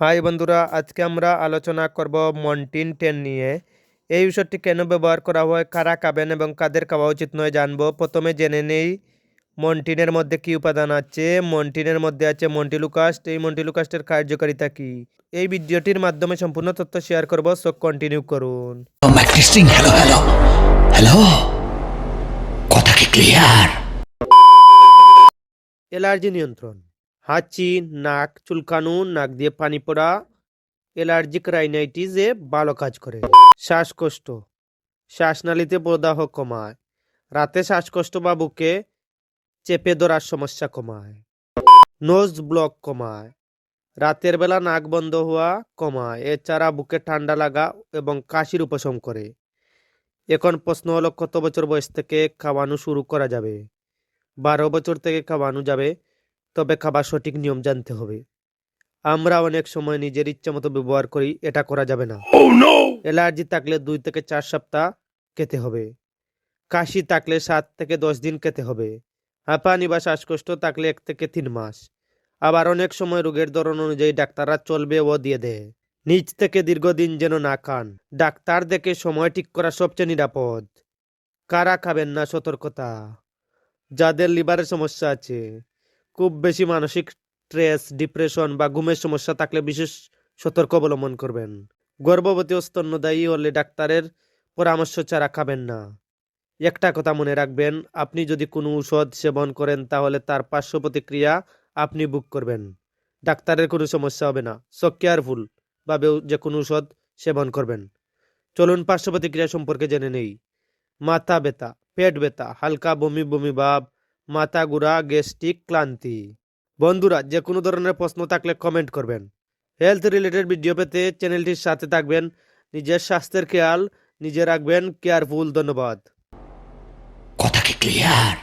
High বন্ধুরা আজকে আমরা আলোচনা করব মন্টিন টেন নিয়ে। এই ওষুধটি কেন ব্যবহার করা হয় কারা খাবেন এবং কাদের খাওয়া উচিত নয় জানব। প্রথমে জেনে নেই মন্টিনের মধ্যে কি উপাদান আছে। মন্টিনের মধ্যে আছে মন্টিলুকাস্ট। এই মন্টিলুকাস্টের কার্যকারিতা কি? এই ভিডিওটির মাধ্যমে সম্পূর্ণ তথ্য শেয়ার করব সো কন্টিনিউ করুন। হ্যালো হ্যালো হ্যালো কথা কি ক্লিয়ার অ্যালার্জি নিয়ন্ত্রণ। হাঁচি, নাক চুলকানো নাক দিয়ে পানি পড়া, অ্যালার্জিক রাইনাইটিসে ভালো কাজ করে। শ্বাসকষ্ট। শ্বাসনালীতে প্রদাহ কমায়। রাতে শ্বাসকষ্ট বা বুকে চেপে ধরার সমস্যা কমায়। নোজ ব্লক কমায়। রাতের বেলা নাক বন্ধ হওয়া কমায়। এছাড়া বুকে ঠান্ডা লাগা এবং কাশির উপশম করে। এখন প্রশ্ন হলো, কত বছর বয়স থেকে খাওয়ানো শুরু করা যাবে? বারো বছর থেকে খাওয়ানো যাবে তবে খাবার সঠিক নিয়ম জানতে হবে। আমরা অনেক সময় নিজের ইচ্ছা মতো ব্যবহার করি এটা করা যাবে না। অ্যালার্জি থাকলে দুই থেকে চার সপ্তাহ খেতে হবে। কাশি থাকলে সাত থেকে দশ দিন খেতে হবে। হাঁপানি বা শ্বাসকষ্ট থাকলে এক থেকে তিন মাস। আবার অনেক সময় রোগের ধরন অনুযায়ী ডাক্তাররা চলবে ও দিয়ে দেয়। নিচ থেকে দীর্ঘদিন যেন না খান। ডাক্তার দেখে সময় ঠিক করা সবচেয়ে নিরাপদ। কারা খাবেন না সতর্কতা? যাদের লিভারের সমস্যা আছে। খুব বেশি মানসিক স্ট্রেস ডিপ্রেশন বা ঘুমের সমস্যা থাকলে বিশেষ সতর্ক অবলম্বন করবেন। গর্ভবতী ও স্তন্যদায়ী হলে ডাক্তারের পরামর্শ ছাড়া খাবেন না। একটা কথা মনে রাখবেন, আপনি যদি কোনো ঔষধ সেবন করেন তাহলে তার পার্শ্ব প্রতিক্রিয়া আপনি বুক করবেন। ডাক্তারের কোনো সমস্যা হবে না। সো কেয়ারফুল ভাবেও যে কোনো ঔষধ সেবন করবেন। চলুন পার্শ্ব প্রতিক্রিয়া সম্পর্কে জেনে নেই। মাথা ব্যথা, পেট ব্যথা, হালকা বমি বমি ভাব মাথা ঘোরা গ্যাস্ট্রিক, ক্লান্তি। বন্ধুরা যে কোনো ধরনের প্রশ্ন থাকলে কমেন্ট করবেন। হেলথ রিলেটেড ভিডিও পেতে চ্যানেলটির সাথে থাকবেন। নিজের স্বাস্থ্যের খেয়াল, নিজে রাখবেন কেয়ারফুল ধন্যবাদ। কথা কি ক্লিয়ার